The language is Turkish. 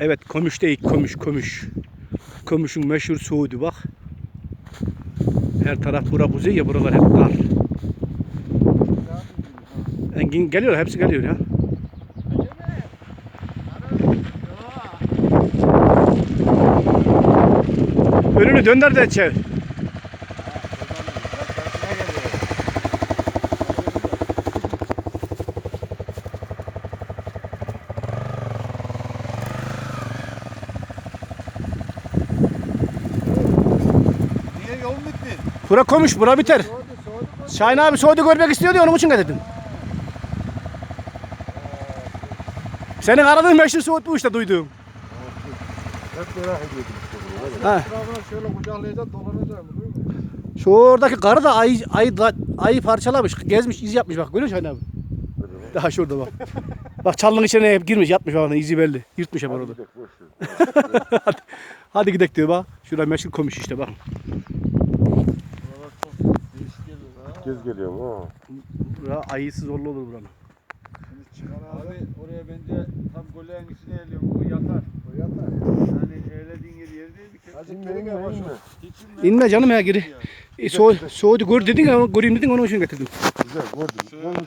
Evet Komüş'teyik Komüş Komüş. Komüş'ün meşhur Suudi bak. Her taraf bura kuzey ya buralar hep kar. Engin geliyor hepsi geliyor ya. Önünü dönder de çevir. Bura komuş, bura biter. Şahin abi Suudi görmek istiyordu ya, onun için getirdim. Senin aradığın meşhur Suud bu işte duyduğum. Hep merak ediyordum işte. Ha. Şöyle kucaklayacağım dolanacağım. Değil mi? Şu oradaki karı da ayı, ayı, ayı parçalamış, gezmiş, iz yapmış bak görüyor musun Şahin abi? Daha şurada bak. Bak çalının içine hep girmiş, yatmış bak izi belli. Yırtmış hep orada. hadi, hadi gidelim diyor bak. Şurada meşhur komuş işte bak. Gez geliyorum ha. Bura ayısız zorlu olur buranın. Şimdi çıkar abi. Abi oraya bence tam goleğin içine eğiliyorum. O yatar. O yatar. Yani eğlediğin yer yer değil bir kere. Azıcık İnme geri inme gel. boş inme. canım ya geri. E, so Suudi gör dedin ya, göreyim dedin onun için getirdim. Güzel gördüm. Şöyle